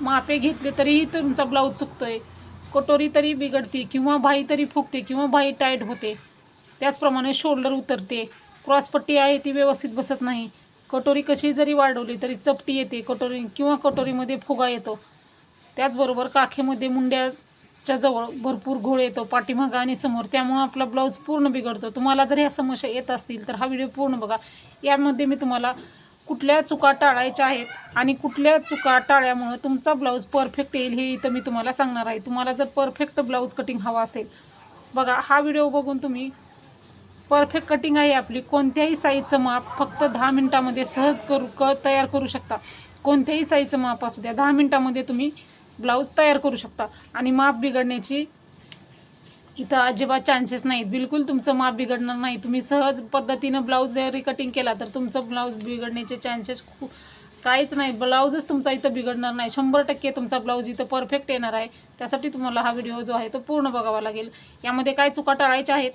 मापे घेतले तरीही तुमचा ब्लाऊज चुकतोय. कटोरी तरी बिघडते किंवा भाई तरी फुगते किंवा भाई टाईट होते. त्याचप्रमाणे शोल्डर उतरते. क्रॉसपट्टी आहे ती व्यवस्थित बसत नाही. कटोरी कशी जरी वाढवली तरी चपटी येते. कटोरी किंवा कटोरीमध्ये फुगा येतो. त्याचबरोबर काखेमध्ये मुंड्याच्या जवळ भरपूर घोळ येतो. पाठीमागं आणि समोर. त्यामुळं आपला ब्लाऊज पूर्ण बिघडतो. तुम्हाला जर ह्या समस्या येत असतील तर हा व्हिडिओ पूर्ण बघा. यामध्ये मी तुम्हाला कुठल्या चुका टाळायच्या आहेत आणि कुठल्या चुका टाळल्यामुळं तुमचा ब्लाऊज परफेक्ट येईल हे इथं मी तुम्हाला सांगणार आहे. तुम्हाला जर परफेक्ट ब्लाऊज कटिंग हवा असेल बघा हा व्हिडिओ बघून तुम्ही परफेक्ट कटिंग आहे आपली. कोणत्याही साईजचं माप फक्त दहा मिनटामध्ये सहज करू क तयार करू शकता. कोणत्याही साईजचं माप असू द्या दहा मिनटामध्ये तुम्ही ब्लाऊज तयार करू शकता. आणि माप बिघडण्याची इथं अजिबात चान्सेस नाहीत. बिलकुल तुमचं माप बिघडणार नाही. तुम्ही सहज पद्धतीनं ब्लाऊज जरी कटिंग केला तर तुमचं ब्लाऊज बिघडण्याचे चान्सेस खूप काहीच नाही. ब्लाऊजच तुमचा इथं बिघडणार नाही. शंभर टक्के तुमचा ब्लाऊज इथं परफेक्ट येणार आहे. त्यासाठी तुम्हाला हा व्हिडिओ जो आहे तो पूर्ण बघावा लागेल. यामध्ये काय चुका टाळायच्या आहेत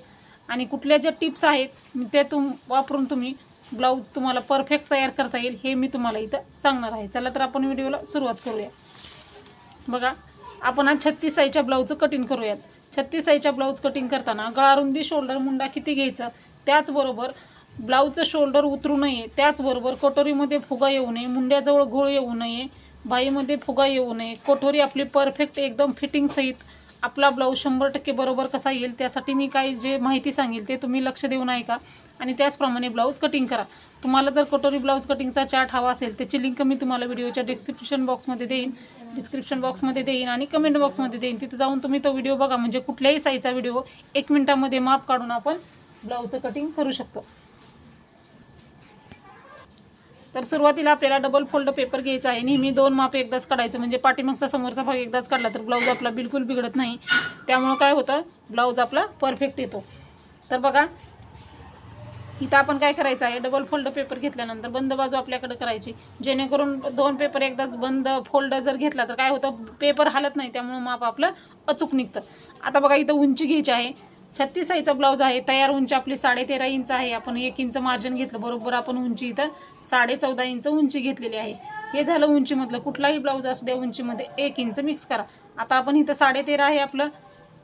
आणि कुठल्या ज्या टिप्स आहेत ते तुम वापरून तुम्ही ब्लाऊज तुम्हाला परफेक्ट तयार करता येईल हे मी तुम्हाला इथं सांगणार आहे. चला तर आपण व्हिडिओला सुरुवात करूया. बघा आपण आज छत्तीस साईजच्या ब्लाऊजचं कटिंग करूयात. छत्तीस आईच्या ब्लाऊज कटिंग करताना गळारुंदी शोल्डर मुंडा किती घ्यायचा? त्याचबरोबर ब्लाऊजचं शोल्डर उतरू नये त्याचबरोबर कटोरीमध्ये फुगा येऊ नये मुंड्याजवळ घोळ येऊ नये बाईमध्ये फुगा येऊ नये कटोरी आपली परफेक्ट एकदम फिटिंग सहित आपला ब्लाऊज शंभर टक्के बरोबर कसा येईल त्यासाठी मी काही जे माहिती सांगेल ते तुम्ही लक्ष देऊन ऐका. आणि त्याचप्रमाणे ब्लाऊज कटिंग करा. तुम्हाला जर कटोरी ब्लाऊज कटिंगचा चार्ट हवा असेल त्याची लिंक मी तुम्हाला व्हिडिओच्या डिस्क्रिप्शन बॉक्समध्ये देईन. डिस्क्रिप्शन बॉक्समध्ये देईन आणि कमेंट बॉक्समध्ये देईन. तिथे जाऊन तुम्ही तो व्हिडिओ बघा. म्हणजे कुठल्याही साईजचा व्हिडिओ एक मिनिटामध्ये माप काढून आपण ब्लाऊजचं कटिंग करू शकतो. तर सुरुवातीला आपल्याला डबल फोल्ड पेपर घ्यायचा आहे. नेहमी दोन माप एकदाच काढायचं. म्हणजे पाठीमागचा समोरचा भाग एकदाच काढला तर ब्लाऊज आपला बिलकुल बिघडत नाही. त्यामुळं काय होतं? ब्लाऊज आपला परफेक्ट येतो. तर बघा इथं आपण काय करायचं आहे? डबल फोल्ड पेपर घेतल्यानंतर बंद बाजू आपल्याकडे करायची. जेणेकरून दोन पेपर एकदाच बंद फोल्ड जर घेतला तर काय होतं? पेपर हालत नाही. त्यामुळं माप आपलं अचूक निघतं. आता बघा इथं उंची घ्यायची आहे. छत्तीस साईजचा ब्लाऊज आहे तयार उंची आपली साडे तेरा इंच आहे. आपण एक इंच मार्जिन घेतलं बरोबर आपण उंची इथं साडे चौदा इंच उंची घेतलेली आहे. हे झालं उंचीमधलं. कुठलाही ब्लाऊज असू द्या उंचीमध्ये एक इंच मिक्स करा. आता आपण इथं साडे तेरा आहे आपलं.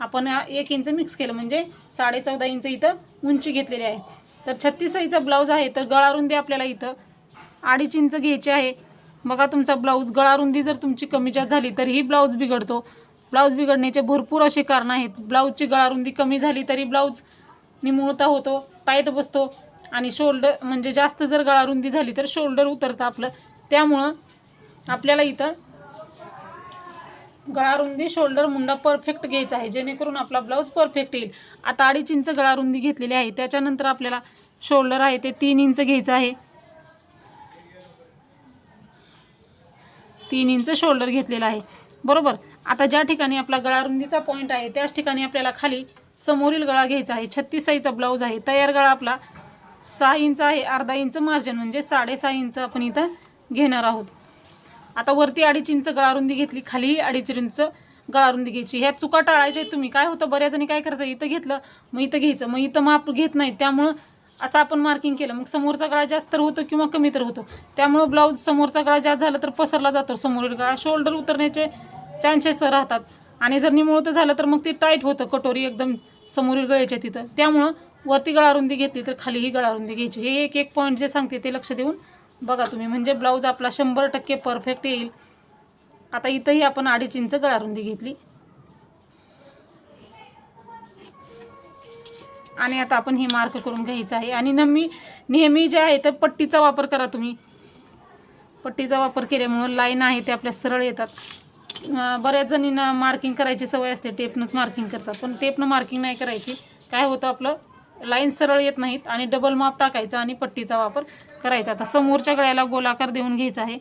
आपण एक इंच मिक्स केलं म्हणजे साडे चौदा इंच इथं उंची घेतलेली आहे. तर छत्तीस साईजचा ब्लाऊज आहे तर गळारुंदी आपल्याला इथं. अडीच इंच घ्यायची आहे. बघा तुमचा ब्लाऊज गळारुंदी जर तुमची कमी जास्त झाली तरीही ब्लाऊज बिघडतो. ब्लाऊज बिघडण्याचे भरपूर असे कारण आहेत. ब्लाऊजची गळारुंदी कमी झाली तरी ब्लाऊज निमुळता होतो टाईट बसतो आणि शोल्डर म्हणजे जास्त जर गळारुंदी झाली तर शोल्डर उतरतं आपलं. त्यामुळं आपल्याला इथं गळारुंदी शोल्डर मुंडा परफेक्ट घ्यायचा आहे. जेणेकरून आपला ब्लाऊज परफेक्ट येईल. आता अडीच इंच गळारुंदी घेतलेली आहे. त्याच्यानंतर आपल्याला शोल्डर आहे ते तीन इंच घ्यायचं आहे. तीन इंच शोल्डर घेतलेला आहे. बरोबर? आता ज्या ठिकाणी आपला गळारुंदीचा पॉईंट आहे त्याच ठिकाणी आपल्याला खाली समोरील गळा घ्यायचा आहे. छत्तीस साईजचा ब्लाऊज आहे. तयार गळा आपला सहा इंच आहे. अर्धा इंच मार्जिन म्हणजे साडेसहा इंच आपण इथं घेणार आहोत. आता वरती अडीच इंच गळारुंदी घेतली. खालीही अडीच इंच गळारुंदी घ्यायची. ह्या चुका टाळायच्या तुम्ही. काय होतं? बऱ्याच जणी काय करतात? इथं घेतलं मग इथं घ्यायचं. मग इथं माप घेत नाही त्यामुळं असं आपण मार्किंग केलं. मग समोरचा गळा जास्त तर होतो किंवा कमी तर होतो. त्यामुळं ब्लाऊज समोरचा गळा जास्त झाला तर पसरला जातो. समोरील गळा शोल्डर उतरण्याचे चान्सेस राहतात. आणि जर निमुळतं झालं तर मग ते टाईट होतं. कटोरी एकदम समोरील गळ्याच्या तिथं. त्यामुळं वरती गळारुंदी घेतली तर खालीही गळारुंदी घ्यायची. हे एक एक पॉईंट जे सांगते ते लक्ष देऊन बघा तुम्ही. म्हणजे ब्लाऊज आपला शंभर टक्के परफेक्ट येईल. आता इथंही आपण अडीच इंच गळारुंदी घेतली. आणि आता आपण हे मार्क करून घ्यायचं आहे. आणि नेहमी नेहमी जे आहे तर पट्टीचा वापर करा तुम्ही. पट्टीचा वापर केल्यामुळं लाईन आहे ते आपल्या सरळ येतात. बऱ्याच जणींना मार्किंग करायची सवय असते. टेपनंच मार्किंग करतात. पण टेपनं मार्किंग नाही करायची. काय होतं आपलं? लाईन सरळ येत नाहीत आणि डबल माप टाकायचा आणि पट्टीचा वापर करायचा. आता समोरच्या गळ्याला गोलाकार देऊन घ्यायचा आहे.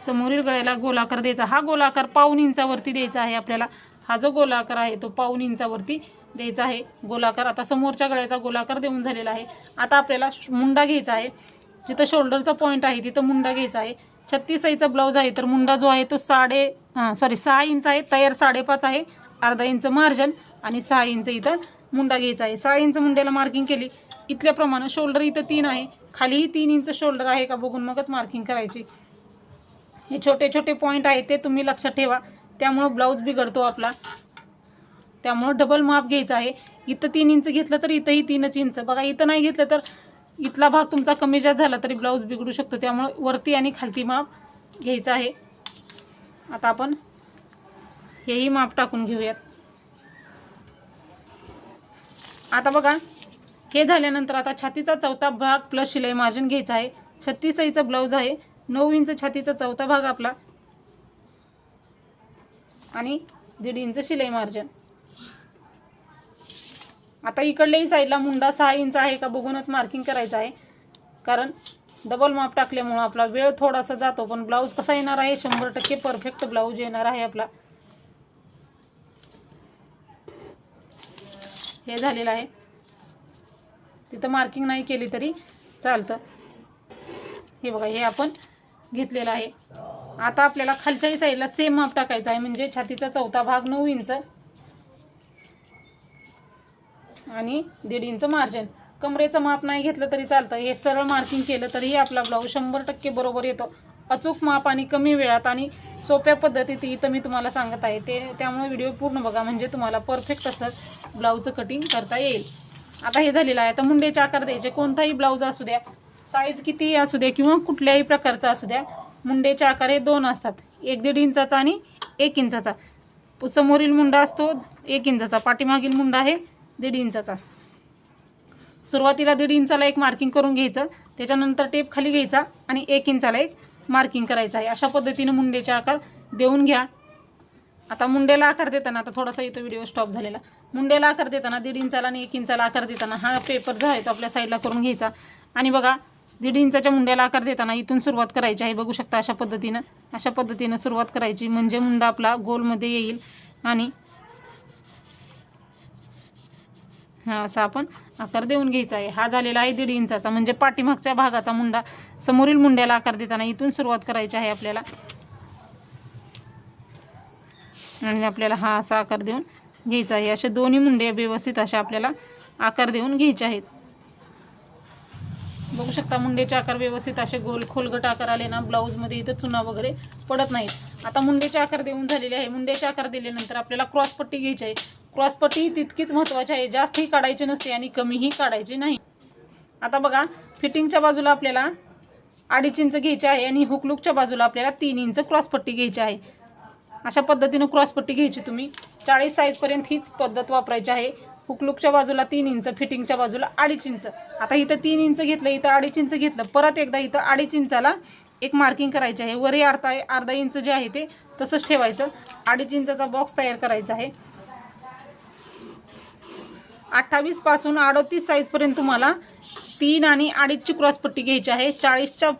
समोरील गळ्याला गोलाकार द्यायचा. हा गोलाकार पाऊन इंचावरती द्यायचा आहे आपल्याला. हा जो गोलाकार आहे तो पाऊन इंचावरती द्यायचा आहे. गोलाकार आता समोरच्या गळ्याचा गोलाकार देऊन झालेला आहे. आता आपल्याला श- मुंडा घ्यायचा आहे. जिथं शोल्डरचा पॉईंट आहे तिथं मुंडा घ्यायचा आहे. छत्तीस आईचा ब्लाऊज आहे तर मुंडा जो आहे तो साडे सॉरी सहा इंच आहे तयार साडेपाच आहे अर्धा इंच मार्जन आणि सहा इंच इथं मुंडा घ्यायचा आहे. सहा इंच मुंड्याला मार्किंग केली. इथल्याप्रमाणे शोल्डर इथं तीन आहे. खालीही तीन इंच शोल्डर आहे का बघून मगच मार्किंग करायची. हे छोटे छोटे पॉईंट आहेत ते तुम्ही लक्षात ठेवा. त्यामुळं ब्लाऊज बिघडतो आपला. त्यामुळं डबल माप घ्यायचं आहे. इथं तीन इंच घेतलं तर इथंही तीनच इंच बघा इथं नाही घेतलं तर इथला भाग तुमचा कमी जास्त झाला तरी ब्लाऊज बिघडू शकतो. त्यामुळं वरती आणि खालती माप घ्यायचं आहे. आता आपण हेही माप टाकून घेऊयात. आता बघा हे झाल्यानंतर आता छातीचा चौथा भाग प्लस शिलाई मार्जिन घ्यायचा आहे. छत्तीस साईचा ब्लाऊज आहे. नऊ इंच छातीचा चौथा भाग आपला. आणि दीड इंच शिलाई मार्जिन आता इकडल्याही साईडला मुंडा सहा इंच आहे का बघूनच मार्किंग करायचं आहे. कारण डबल माप टाकल्यामुळं आपला वेळ थोडासा जातो पण ब्लाऊज कसा येणार आहे? शंभर टक्के परफेक्ट ब्लाऊज येणार आहे आपला. हे झालेलं आहे. तिथं मार्किंग नाही केली तरी चालतं. हे बघा हे आपण घेतलेलं आहे. आता आपल्याला खालच्याही साईडला सेम माप टाकायचं आहे. म्हणजे छातीचा चौथा भाग नऊ इंच आणि दीड इंच मार्जिन कमरेचं माप नाही घेतलं तरी चालतं. हे सरळ मार्किंग केलं तरीही आपला ब्लाऊज शंभर टक्के बरोबर येतो. अचूक माप आणि कमी वेळात आणि सोप्या पद्धतीत इथं मी तुम्हाला सांगत आहे. ते त्यामुळे व्हिडिओ पूर्ण बघा. म्हणजे तुम्हाला परफेक्ट असं ब्लाऊजचं कटिंग करता येईल. आता हे झालेलं आहे. आता मुंडेचे आकार द्यायचे. कोणताही ब्लाऊज असू द्या साईज कितीही असू द्या किंवा कुठल्याही प्रकारचा असू द्या मुंडेचे आकार हे दोन असतात. एक दीड इंचाचा आणि एक इंचाचा. समोरील मुंडा असतो एक इंचाचा. पाठीमागील मुंडा आहे दीड इंचाचा. सुरुवातीला दीड इंचाला एक मार्किंग करून घ्यायचं. त्याच्यानंतर टेप खाली घ्यायचा आणि एक इंचाला एक मार्किंग करायचं आहे. अशा पद्धतीने मुंडेचे आकार देऊन घ्या. आता मुंडेला आकार देताना आता थोडासा इथं व्हिडिओ स्टॉप झालेला. मुंडेला आकार देताना दीड इंचाला आणि एक इंचाला आकार देताना हा पेपर जो आहे तो आपल्या साईडला करून घ्यायचा. आणि बघा दीड इंचाच्या मुंड्याला आकार देताना इथून सुरुवात करायची आहे. बघू शकता अशा पद्धतीनं अशा पद्धतीनं सुरुवात करायची. म्हणजे मुंडा आपला गोलमध्ये येईल आणि हा असा आपण आकार देऊन घ्यायचा आहे. हा झालेला आहे दीड इंचाचा. म्हणजे पाठीमागच्या भागाचा मुंडा समोरील मुंड्याला आकार देताना इथून सुरुवात करायची आहे आपल्याला. आणि आपल्याला हा असा आकार देऊन घ्यायचा आहे. असे दोन्ही मुंडे व्यवस्थित असे आपल्याला आकार देऊन घ्यायचे आहेत. बघू शकता मुंडेचे आकार व्यवस्थित असे गोल खोलगट आकार आले ना ब्लाऊजमध्ये इथं चुना वगैरे पडत नाहीत. आता मुंडेचे आकार देऊन झालेले आहे. मुंडेचे आकार दिल्यानंतर आपल्याला क्रॉसपट्टी घ्यायची आहे. क्रॉसपट्टी ही तितकीच महत्त्वाची आहे. जास्तही काढायची नसते आणि कमीही काढायची नाही. आता बघा फिटिंगच्या बाजूला आपल्याला अडीच इंच घ्यायची आहे आणि हुकलुकच्या बाजूला आपल्याला तीन इंच क्रॉसपट्टी घ्यायची आहे. अशा पद्धतीनं क्रॉसपट्टी घ्यायची तुम्ही. चाळीस साईजपर्यंत हीच पद्धत वापरायची आहे. हुकलुकच्या बाजूला तीन इंच फिटिंगच्या बाजूला अडीच इंच. आता इथं तीन इंच घेतलं इथं अडीच इंच घेतलं परत एकदा इथं अडीच इंचाला एक मार्किंग करायची आहे. वरही अर्धा अर्धा इंच जे आहे ते तसंच ठेवायचं. अडीच इंचाचा बॉक्स तयार करायचा आहे. अठ्ठावीसपासून अडतीस साईजपर्यंत तुम्हाला तीन आणि अडीचची क्रॉसपट्टी घ्यायची आहे. चाळीसच्या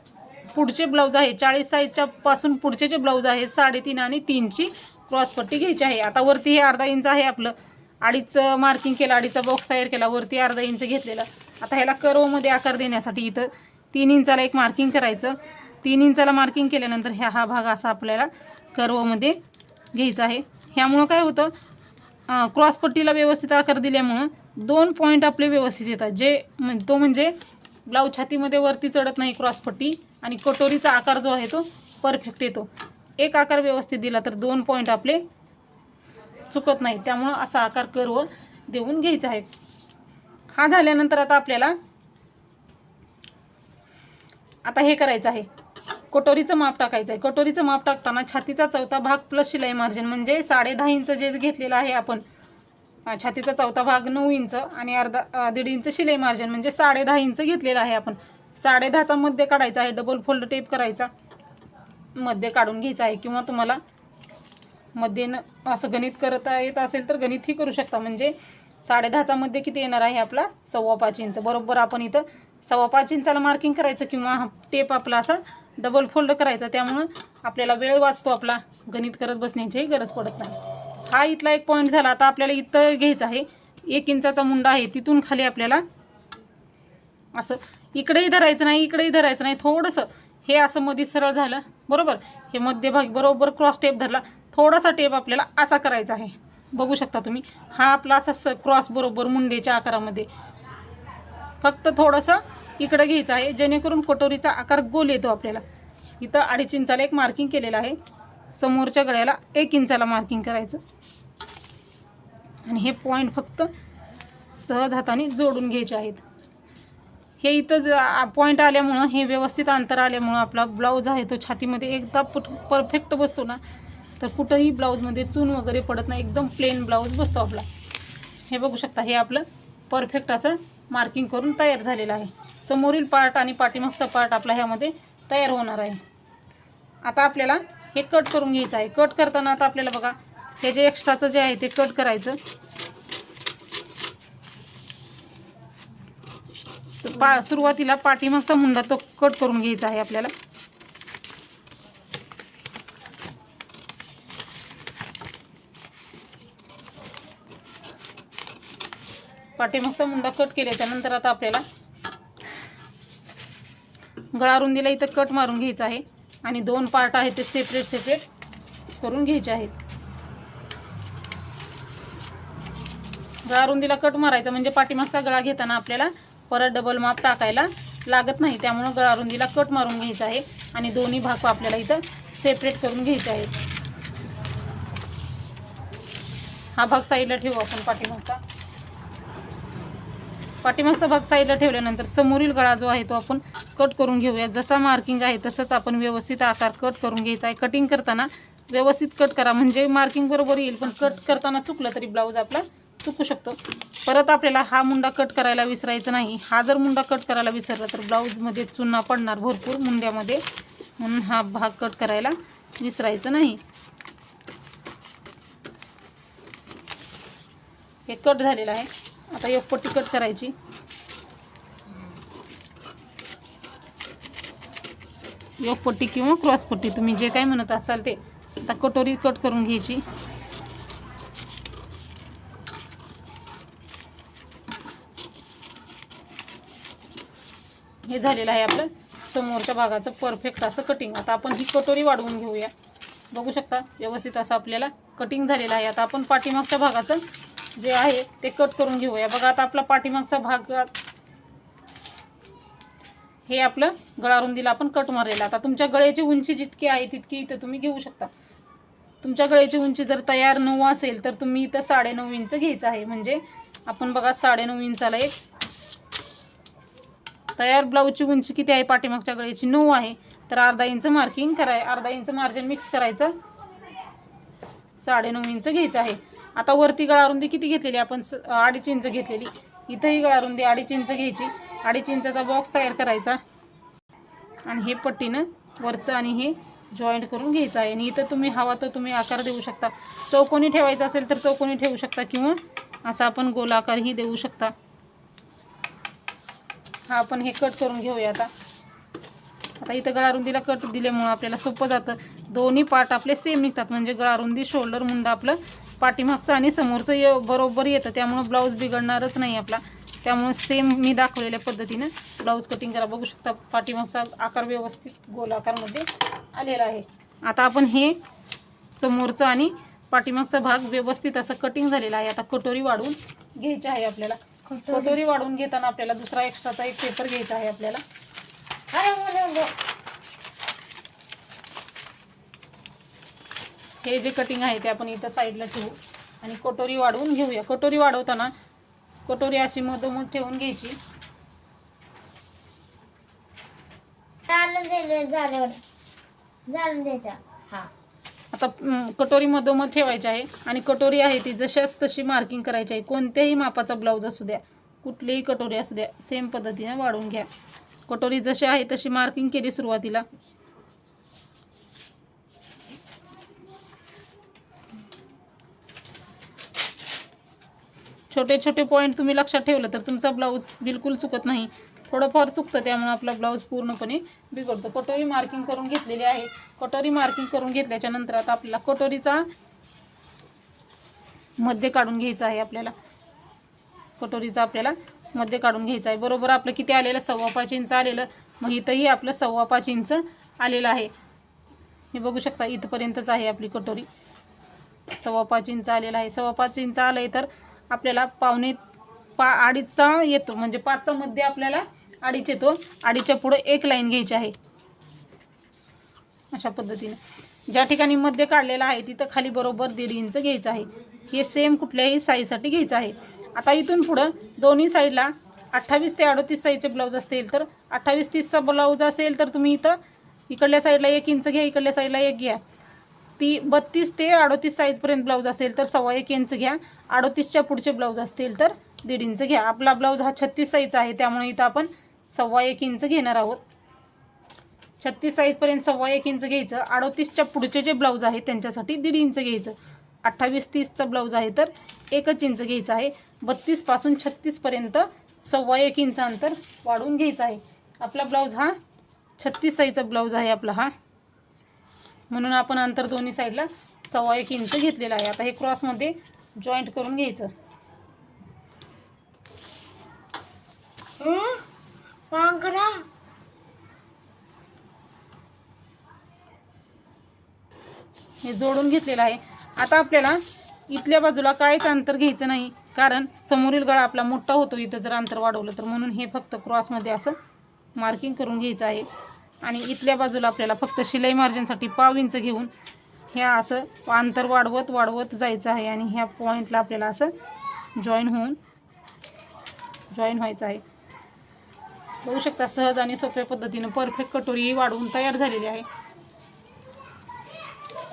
पुढचे ब्लाऊज आहे. चाळीस साईजच्या पासून पुढचे जे ब्लाऊज आहे साडेतीन आणि तीनची क्रॉसपट्टी घ्यायची आहे. आता वरती हे अर्धा इंच आहे आपलं. अडीच मार्किंग केलं अडीचा बॉक्स तयार केला वरती अर्धा इंच घेतलेला. आता ह्याला कर्वमध्ये आकार देण्यासाठी इथं तीन इंचाला एक मार्किंग करायचं. तीन इंचाला मार्किंग केल्यानंतर ह्या हा भाग असा आपल्याला कर्वमध्ये घ्यायचा आहे. ह्यामुळं काय होतं? क्रॉसपट्टीला व्यवस्थित आकार दिल्यामुळं दोन पॉईंट आपले व्यवस्थित येतात. जे म्हण- तो म्हणजे ब्लाऊज छातीमध्ये वरती चढत नाही क्रॉसपट्टी आणि कटोरीचा आकार जो आहे तो परफेक्ट येतो. एक आकार व्यवस्थित दिला तर दोन पॉईंट आपले चुकत नाही. त्यामुळं असा आकार कर्व देऊन घ्यायचा आहे. हा झाल्यानंतर आता आपल्याला आता हे करायचं आहे. कटोरीचं माप टाकायचं आहे. कटोरीचं माप टाकताना छातीचा चौथा भाग प्लस शिलाई मार्जिन म्हणजे साडे दहा इंच जे घेतलेलं आहे आपण. छातीचा चौथा भाग नऊ इंच आणि अर्धा दीड इंच शिलाई मार्जिन म्हणजे साडे दहा इंच घेतलेलं आहे आपण. साडे दहाचा मध्य काढायचा आहे. डबल फोल्ड टेप करायचा. मध्य काढून घ्यायचा आहे किंवा तुम्हाला मध्ये न असं गणित करता येत असेल तर गणितही करू शकता. म्हणजे साडे दहाचा मध्ये किती येणार आहे आपला? सव्वा पाच इंच. बरोबर आपण इथं सव्वा पाच इंचाला मार्किंग करायचं किंवा टेप आपला असा डबल फोल्ड करायचा. त्यामुळं आपल्याला वेळ वाचतो आपला. गणित करत बसण्याचीही गरज पडत नाही. हा इथला एक पॉईंट झाला. आता आपल्याला इथं घ्यायचं आहे. एक इंचाचा मुंडा आहे. तिथून खाली आपल्याला असं इकडेही धरायचं नाही इकडेही धरायचं नाही. थोडंसं हे असं मध्ये सरळ झालं. बरोबर? हे मध्यभागी बरोबर क्रॉस टेप धरला. थोडासा टेप आपल्याला असा करायचा आहे. बघू शकता तुम्ही. हा आपला असा स क्रॉस बरोबर मुंडेच्या आकारामध्ये. फक्त थोडंसं इकडं घ्यायचं आहे. जेणेकरून कटोरीचा आकार गोल येतो आपल्याला. इथं अडीच इंचाला एक मार्किंग केलेलं आहे. समोरच्या गळ्याला एक इंचाला मार्किंग करायचं. आणि हे पॉईंट फक्त सहज हाताने जोडून घ्यायचे आहेत. हे इथं ज पॉईंट आल्यामुळं हे व्यवस्थित अंतर आल्यामुळं आपला ब्लाऊज आहे तो छातीमध्ये एकदा पुट परफेक्ट बसतो ना. तर कुठंही ब्लाऊजमध्ये चून वगैरे पडत नाही एकदम प्लेन ब्लाऊज बसतो आपला. हे बघू शकता हे आपलं परफेक्ट असं मार्किंग करून तयार झालेलं आहे. समोरील पार्ट आणि पाठीमागचा पार्ट आपला ह्यामध्ये तयार होणार आहे. आता आपल्याला हे कट करून घ्यायचं आहे. कट करताना आता आपल्याला बघा हे जे एक्स्ट्राचं जे आहे ते कट करायचं. पा सुरुवातीला पाठीमागचा मुंडा तो कट करून घ्यायचा आहे आपल्याला. पाठीमागचा मुंडा कट केल्याच्यानंतर आता आपल्याला गळा रुंदीला इथं कट मारून घ्यायचा आहे. आणि दोन पार्ट आहेत ते सेपरेट सेपरेट करून घ्यायचे आहेत. गळा रुंदीला कट मारायचा म्हणजे पाठीमागचा गळा घेताना आपल्याला परत डबल माप टाकायला लागत नाही. त्यामुळं गळा रुंदीला कट मारून घ्यायचा आहे. आणि दोन्ही भाग आपल्याला इथं सेपरेट करून घ्यायचे आहेत. हा भाग साईडला ठेवू आपण पाठीमागचा. पाठीमागचा भाग साईडला ठेवल्यानंतर समोरील गळा जो आहे तो आपण कट करून घेऊया. जसा मार्किंग आहे तसंच आपण व्यवस्थित आकार कट करून घ्यायचा आहे. कटिंग करताना व्यवस्थित कट करा. म्हणजे मार्किंग बरोबर येईल पण कट करताना चुकलं तरी ब्लाऊज आपला चुकू शकतो. परत आपल्याला हा मुंडा कट करायला विसरायचा नाही. हा जर मुंडा कट करायला विसरला तर ब्लाऊजमध्ये चुना पडणार भरपूर मुंड्यामध्ये. म्हणून हा भाग कट करायला विसरायचं नाही. हे कट झालेलं आहे. आता एक पट्टी कट करायची. एक किंवा क्रॉसपट्टी तुम्ही जे काय म्हणत असाल ते. आता कटोरी कट करून घ्यायची. हे झालेलं आहे आपलं. समोरच्या भागाचं परफेक्ट असं कटिंग आता आपण ही कटोरी वाढवून घेऊया. बघू शकता व्यवस्थित असं आपल्याला कटिंग झालेलं आहे. आता आपण पाठीमागच्या भागाचं जे आहे ते कट करून घेऊया. बघा आता आपला पाठीमागचा भाग हे आपलं गळारुंदीला आपण कट मारलेला. आता तुमच्या गळ्याची उंची जितकी आहे तितकी इथं तुम्ही घेऊ शकता. तुमच्या गळ्याची उंची जर तयार नऊ असेल तर तुम्ही इथं साडेनऊ इंच घ्यायचं आहे. म्हणजे आपण बघा साडेनऊ इंचाला एक तयार ब्लाऊजची उंची किती आहे? पाठीमागच्या गळ्याची नऊ आहे. तर अर्धा इंच मार्किंग कराय अर्धा इंच मार्जिन मिक्स करायचं. साडेनऊ इंच घ्यायचं आहे. आता वरती गळारुंदी किती घेतलेली आपण स- अडीच इंच घेतलेली. इथंही गळारुंदी अडीच इंच घ्यायची. अडीच इंचाचा बॉक्स तयार करायचा. आणि हे पट्टीनं वरचं आणि हे जॉईंट करून घ्यायचं आहे. आणि इथं तुम्ही हवा तर तुम्ही आकार देऊ शकता. चौकोनी ठेवायचा असेल तर चौकोनी ठेवू शकता किंवा असा आपण गोल आकारही देऊ शकता. हा आपण हे कट करून घेऊया आता. आता इथं गळारुंदीला कट दिल्यामुळं आपल्याला सोपं जातं. दोन्ही पार्ट आपले सेम निघतात. म्हणजे गळारुंदी शोल्डर मुंडा आपलं पाठीमागचं आणि समोरचं ये बरोबर येतं त्यामुळं ब्लाऊज बिघडणारच नाही आपला. त्यामुळं सेम मी दाखवलेल्या पद्धतीनं ब्लाऊज कटिंग करा. बघू शकता पाठीमागचा आकार व्यवस्थित गोल आकारमध्ये आलेला आहे. आता आपण हे समोरचं आणि पाठीमागचा भाग व्यवस्थित असं कटिंग झालेला आहे. आता कटोरी वाढवून घ्यायची आहे आपल्याला. कटोरी. वाढवून घेताना आपल्याला दुसरा एक्स्ट्राचा एक पेपर घ्यायचा आहे आपल्याला. हे जे कटिंग आहे ते आपण इथं साईडला ठेवू. आणि कटोरी वाढवून घेऊया. कटोरी वाढवताना कटोरी अशी मधोमध ठेवून घ्यायची. हा. आता कटोरी मधोमध ठेवायची आहे. आणि कटोरी आहे ती जशाच तशी मार्किंग करायची आहे. कोणत्याही मापाचा ब्लाऊज असू द्या कुठलीही कटोरी असू द्या सेम पद्धतीने वाढवून घ्या. कटोरी जशी आहे तशी मार्किंग केली सुरुवातीला. छोटे छोटे पॉईंट तुम्ही लक्षात ठेवलं तर तुमचा ब्लाऊज बिलकुल चुकत नाही. थोडंफार चुकतं त्यामुळे आपला ब्लाऊज पूर्णपणे बिघडतो. कटोरी मार्किंग करून घेतलेली आहे. कटोरी मार्किंग करून घेतल्याच्या नंतर आता आपल्याला कटोरीचा मध्य काढून घ्यायचा आहे आपल्याला. कटोरीचा आपल्याला मध्य काढून घ्यायचं आहे. बरोबर आपलं किती आलेलं? सव्वा पाच इंच आलेलं. मग इथंही आपलं सव्वा पाच इंच आलेलं आहे. हे बघू शकता इथपर्यंतच आहे आपली कटोरी. सव्वा पाच इंच आलेला आहे. सव्वा पाच इंच आलं आहे तर आपल्याला पावणे पा अडीचचा येतो. म्हणजे पाचचा मध्ये आपल्याला अडीच येतो. अडीच्या पुढं एक लाईन घ्यायची आहे. अशा पद्धतीने. ज्या ठिकाणी मध्य काढलेला आहे तिथं खाली बरोबर दीड इंच घ्यायचं आहे. हे सेम कुठल्याही साईजसाठी घ्यायचं आहे. आता इथून पुढं दोन्ही साईडला अठ्ठावीस ते अडतीस साईजचे ब्लाऊज असतील तर अठ्ठावीस तीसचा ब्लाऊज असेल तर तुम्ही इथं इकडल्या साईडला एक इंच घ्या इकडल्या साईडला एक घ्या. ती बत्तीस ते अडतीस साईजपर्यंत ब्लाऊज असेल तर सव्वा एक इंच घ्या. अडतीसच्या पुढचे ब्लाऊज असतील तर दीड इंच घ्या. आपला ब्लाऊज हा छत्तीस साईजचा आहे. त्यामुळे इथं आपण सव्वा एक इंच घेणार आहोत. छत्तीस साईजपर्यंत सव्वा एक इंच घ्यायचं. अडतीसच्या पुढचे जे ब्लाऊज आहेत त्यांच्यासाठी दीड इंच घ्यायचं. अठ्ठावीस तीसचा ब्लाऊज आहे तर एकच इंच घ्यायचं आहे. बत्तीसपासून छत्तीसपर्यंत सव्वा एक इंच अंतर वाढवून घ्यायचं आहे. आपला ब्लाऊज हा छत्तीस साईजचा ब्लाऊज आहे आपला हा. म्हणून आपण अंतर दोन्ही साईडला सव्वा एक इंच घेतलेलं आहे. आता हे क्रॉसमध्ये जॉईंट करून घ्यायचं. हं? जोडून घेतलेलं आहे. आता आपल्याला इथल्या बाजूला काहीच अंतर घ्यायचं नाही कारण समोरील गळा आपला मोठा होतो इथं जर अंतर वाढवलं तर. म्हणून हे फक्त क्रॉसमध्ये असं मार्किंग करून घ्यायचं आहे. आणि इथल्या बाजूला आपल्याला फक्त शिलाई मार्जिनसाठी पाव इंच घेऊन ह्या असं अंतर वाढवत वाढवत जायचं आहे. आणि ह्या पॉईंटला आपल्याला असं जॉईन होऊन जॉईन व्हायचं आहे. बघू शकता सहज आणि सोप्या पद्धतीनं परफेक्ट कटोरीही वाढवून तयार झालेली आहे.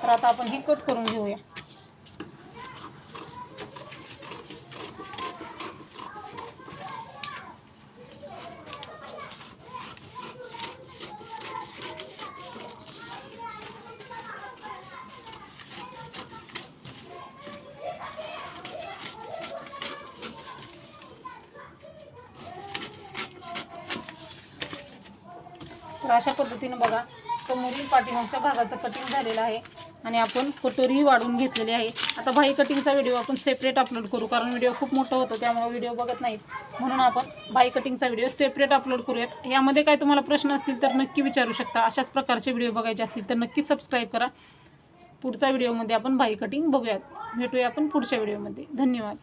तर आता आपण हे कट करून घेऊया. तर अशा पद्धतीनं बघा समोरील पाठीमागच्या भागाचं कटिंग झालेलं आहे आणि आपण कटोरीही वाढवून घेतलेली आहे. आता भाई कटिंगचा व्हिडिओ आपण सेपरेट अपलोड करू कारण व्हिडिओ खूप मोठा होतो त्यामुळे व्हिडिओ बघत नाहीत. म्हणून आपण भाई कटिंगचा व्हिडिओ सेपरेट अपलोड करूयात. यामध्ये काय तुम्हाला प्रश्न असतील तर नक्की विचारू शकता. अशाच प्रकारचे व्हिडिओ बघायचे असतील तर नक्की सबस्क्राईब करा. पुढच्या व्हिडिओमध्ये आपण भाई कटिंग बघूयात. भेटूया आपण पुढच्या व्हिडिओमध्ये धन्यवाद.